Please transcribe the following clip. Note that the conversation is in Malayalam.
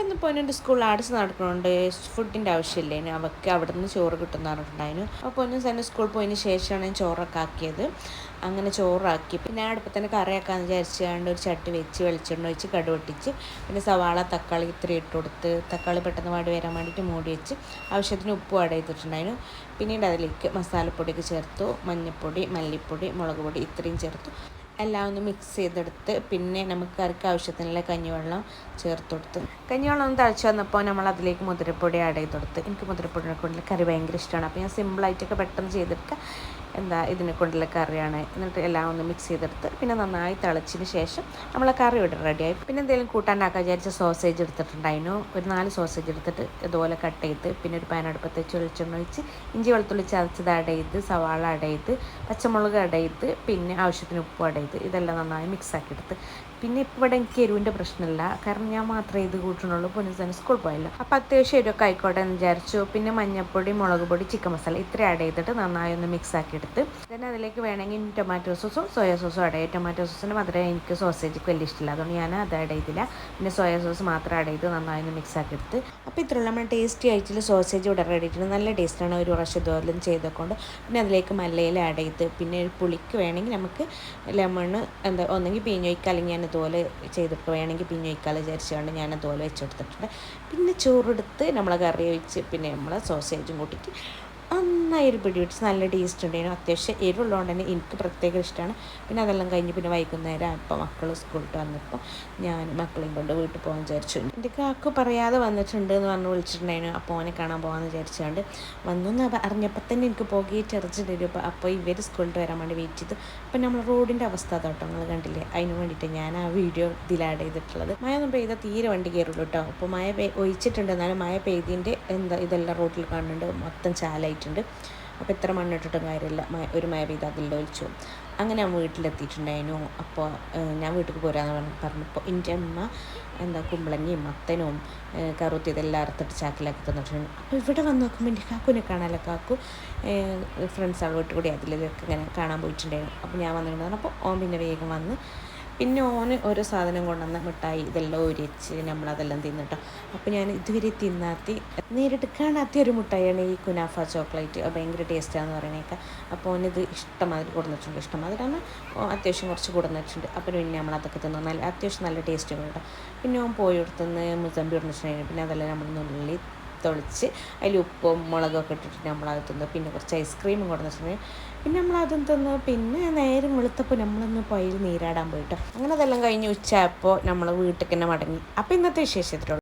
അപ്പം ഇന്ന് പൊന്നിന്റെ സ്കൂളിൽ ആർട്സ് നടക്കുന്നുണ്ട് ഫുഡിന്റെ ആവശ്യമില്ലേ. അവർക്ക് അവിടെ നിന്ന് ചോറ് കിട്ടുന്ന പറഞ്ഞിട്ടുണ്ടായിരുന്നു. അപ്പോൾ പൊന്നു തന്നെ സ്കൂളിൽ പോയതിന് ശേഷമാണ് ഞാൻ ചോറൊക്കെ ആക്കിയത്. അങ്ങനെ ചോറാക്കി. പിന്നെ അടുപ്പത്ത് തന്നെ കറിയാക്കാന്ന് വിചാരിച്ചുകൊണ്ട് ഒരു ചട്ടി വെച്ച് വെളിച്ചെണ്ണ വെച്ച് കടുവട്ടിച്ച് പിന്നെ സവാള തക്കാളി ഇത്ര ഇട്ട് കൊടുത്ത് തക്കാളി പെട്ടെന്ന് വാടി വരാൻ വേണ്ടിയിട്ട് മൂടി വെച്ച് ആവശ്യത്തിന് ഉപ്പ് ആഡ് ചെയ്തിട്ടുണ്ടായിരുന്നു. പിന്നീട് അതിലേക്ക് മസാലപ്പൊടിയൊക്കെ ചേർത്തു. മഞ്ഞൾപ്പൊടി മല്ലിപ്പൊടി മുളക് പൊടി ഇത്രയും ചേർത്തു. എല്ലാം ഒന്ന് മിക്സ് ചെയ്തെടുത്ത് പിന്നെ നമുക്ക് കറിക്ക് ആവശ്യത്തിനുള്ള കഞ്ഞിവെള്ളം ചേർത്ത് കൊടുത്ത് കഞ്ഞിവെള്ളം ഒന്ന് തഴച്ച് വന്നപ്പോൾ നമ്മൾ അതിലേക്ക് മുതിരപ്പൊടി ആഡ് ചെയ്ത് കൊടുത്ത് എനിക്ക് മുതിരപ്പൊടിയെ കൊണ്ടുള്ള കറി ഭയങ്കര ഇഷ്ടമാണ് അപ്പോൾ ഞാൻ സിമ്പിളായിട്ടൊക്കെ പെട്ടെന്ന് ചെയ്തെടുക്കുക. എന്താ ഇതിനെ കൊണ്ടുള്ള കറിയാണ്. എന്നിട്ട് എല്ലാം ഒന്ന് മിക്സ് ചെയ്തെടുത്ത് പിന്നെ നന്നായി തിളച്ചതിന് ശേഷം നമ്മൾ കറി ഇവിടെ റെഡിയായി പിന്നെ എന്തെങ്കിലും കൂട്ടാണ്ടാക്കാൻ വിചാരിച്ച സോസേജ് എടുത്തിട്ടുണ്ടായിരുന്നു ഒരു നാല് സോസേജ് എടുത്തിട്ട് ഇതുപോലെ കട്ട് ചെയ്ത് പിന്നെ ഒരു പാൻ അടുപ്പത്ത് വെച്ച് വെളിച്ചെണ്ണ ഒഴിച്ച് ഇഞ്ചി വെളുത്തുള്ളി ചതച്ചത് ആഡ് ചെയ്ത് സവാള ആഡ് ചെയ്ത് പച്ചമുളക് ആഡ് ചെയ്ത് പിന്നെ ആവശ്യത്തിന് ഉപ്പ് ആഡ് ചെയ്ത് ഇതെല്ലാം നന്നായി മിക്സ് ആക്കി എടുത്ത് പിന്നെ ഇപ്പോൾ ഇവിടെ എനിക്ക് എരിവിന്റെ പ്രശ്നമില്ല. കാരണം ഞാൻ മാത്രമേ ഇത് കൂട്ടണുള്ളൂ പൊന്നിസാൻ സ്കൂൾ പോയല്ലോ. അപ്പോൾ അത്യാവശ്യം എരിവൊക്കെ ആയിക്കോട്ടെ എന്ന് വിചാരിച്ചു. പിന്നെ മഞ്ഞൾപ്പൊടി മുളക് പൊടി ചിക്കൻ മസാല ഇത്ര ആഡ് ചെയ്തിട്ട് നന്നായി ഒന്ന് മിക്സ് ആക്കി എടുത്ത് പിന്നെ അതിലേക്ക് വേണമെങ്കിൽ ടൊമാറ്റോ സോസും സോയാ സോസും ആഡ് ചെയ്യും. ടൊമാറ്റോ സോസിന് മാത്രമേ എനിക്ക് സോസേജ് വലിയ ഇഷ്ടമില്ല. അതുകൊണ്ട് ഞാൻ അത് ആഡ് ചെയ്തില്ല. പിന്നെ സോയാ സോസ് മാത്രം ആഡ് ചെയ്ത് നന്നായി ഒന്ന് മിക്സ് ആക്കി എടുത്ത് അപ്പോൾ ഇത്രയുള്ള നമ്മൾ ടേസ്റ്റി ആയിട്ടുള്ള സോസേജ് ഇവിടെ റെഡി നല്ല ടേസ്റ്റാണ് ഒരു പ്രാവശ്യം ഇതുപോലെ ചെയ്തേക്കൊണ്ട് പിന്നെ അതിലേക്ക് മല്ലയിൽ ആഡ് ചെയ്ത് പിന്നെ ഒരു പുളിക്ക് വേണമെങ്കിൽ നമുക്ക് ലെമൺ എന്താ ഒന്നെങ്കിൽ പിഞ്ഞൊഴിക്കുക അല്ലെങ്കിൽ ഞാൻ ഇതുപോലെ ചെയ്തിട്ട് വേണമെങ്കിൽ പിന്നെ ഒഴിക്കാൻ വിചാരിച്ചുകൊണ്ട് ഞാൻ തോല വെച്ചെടുത്തിട്ടുണ്ട് പിന്നെ ചോറെടുത്ത് നമ്മൾ കറി ഒഴിച്ച് പിന്നെ നമ്മൾ സോസേജും കൂട്ടിയിട്ട് നന്നായി ഒരു പിടി നല്ല ടേസ്റ്റ് ഉണ്ടായിരുന്നു. അത്യാവശ്യം എരിവുള്ളതുകൊണ്ട് തന്നെ എനിക്ക് പ്രത്യേക ഇഷ്ടമാണ്. പിന്നെ അതെല്ലാം കഴിഞ്ഞ് പിന്നെ വൈകുന്നേരം ഇപ്പം മക്കൾ സ്കൂളിട്ട് വന്നപ്പോൾ ഞാൻ മക്കളെയും കൊണ്ട് വീട്ടിൽ പോകാൻ വിചാരിച്ചു. എന്റെ കാക്കു പറയാതെ വന്നിട്ടുണ്ട് എന്ന് പറഞ്ഞ് വിളിച്ചിട്ടുണ്ടായിരുന്നു. അപ്പോൾ ഓനെ കാണാൻ പോകാമെന്ന് വിചാരിച്ചുകൊണ്ട് വന്നു അറിഞ്ഞപ്പോൾ തന്നെ എനിക്ക് പോകേറ്റ് എറിച്ചിട്ട് അപ്പോൾ അപ്പോൾ ഇവർ സ്കൂളിൽ വരാൻ വേണ്ടി വെയിറ്റ് ചെയ്തു. അപ്പം നമ്മൾ റോഡിന്റെ അവസ്ഥ തോട്ടങ്ങൾ കണ്ടില്ലേ? അതിന് വേണ്ടിയിട്ട് ഞാൻ ആ വീഡിയോ ഇതിൽ ആഡ് ചെയ്തിട്ടുള്ളത്. മഴ ഒന്നും പെയ്താൽ തീരെ വണ്ടി കയറുള്ളൂ കേട്ടോ അപ്പോൾ മഴ പെയ് ഒഴിച്ചിട്ടുണ്ട്. എന്നാലും മഴ പെയ്തിന്റെ എന്താ ഇതെല്ലാം റോഡിൽ കാണുന്നുണ്ട്. മൊത്തം ചാലായിട്ടുണ്ട്. അപ്പോൾ എത്ര മണ്ണിട്ടിട്ടും കാര്യമില്ല. ഒരു മഴ പെയ്ത് അതിൽ ഒഴിച്ചു അങ്ങനെ ഞാൻ വീട്ടിലെത്തിയിട്ടുണ്ടായിരുന്നു. അപ്പോൾ ഞാൻ വീട്ടിൽ പോരാന്ന് പറഞ്ഞു പറഞ്ഞപ്പോൾ എന്റെ അമ്മ എന്താ കുമ്പളങ്ങയും മത്തനും കറുത്തി ഇതെല്ലാം അറുത്തിട്ട് ചാക്കിലാക്കി തന്നിട്ടുണ്ട്. അപ്പോൾ ഇവിടെ വന്ന് നോക്കുമ്പോൾ എന്റെ കാക്കുവിനെ കാണാമല്ലോ കാക്കു? ഫ്രണ്ട്സ് വീട്ടിൽ കൂടി അതിലൊക്കെ ഇങ്ങനെ കാണാൻ പോയിട്ടുണ്ടായിരുന്നു. അപ്പോൾ ഞാൻ വന്നിട്ടുണ്ടായിരുന്നു അപ്പോൾ ഓൻ പിന്നെ വേഗം വന്ന് പിന്നെ ഓന് ഓരോ സാധനം കൊണ്ടുവന്ന മിഠായി ഇതെല്ലാം ഒരിച്ച് നമ്മളതെല്ലാം തിന്നിട്ടോ. അപ്പോൾ ഞാൻ ഇതുവരെ തിന്നാത്തി നേരിട്ട് കാണാത്ത ഒരു മിഠായിയാണ് ഈ കുനാഫ ചോക്ലേറ്റ്. ഭയങ്കര ടേസ്റ്റാന്ന് പറയണേക്ക അപ്പോൾ ഓനിത് ഇഷ്ടമാതിരി കൊടുന്നിട്ടുണ്ട് ഇഷ്ടമാതിരി. ആണ് അത്യാവശ്യം കുറച്ച് കൊടുന്നിട്ടുണ്ട്. അപ്പോൾ പിന്നെ നമ്മളതൊക്കെ തിന്നു നല്ല അത്യാവശ്യം നല്ല ടേസ്റ്റ് കേട്ടോ പിന്നെ ഓൻ പോയി കൊടുത്തുനിന്ന് മുസമ്പി കൊടുത്തിട്ടുണ്ടായിരുന്നു പിന്നെ അതെല്ലാം നമ്മൾ നുള്ളി തൊളിച്ച് അതിൽ ഉപ്പും മുളകൊക്കെ ഇട്ടിട്ട് നമ്മളത് തിന്നു പിന്നെ കുറച്ച് ഐസ്ക്രീമും കൊടുത്തിട്ടുണ്ടെങ്കിൽ പിന്നെ നമ്മളതും തിന്നു പിന്നെ നേരം വെളുത്തപ്പോൾ നമ്മളൊന്ന് പോയി നീരാടാൻ പോയിട്ടോ. അങ്ങനെ അതെല്ലാം കഴിഞ്ഞ് ഉച്ചയായപ്പോൾ നമ്മൾ വീട്ടിൽ തന്നെ മടങ്ങി. അപ്പോൾ ഇന്നത്തെ വിശേഷത്തിലുള്ള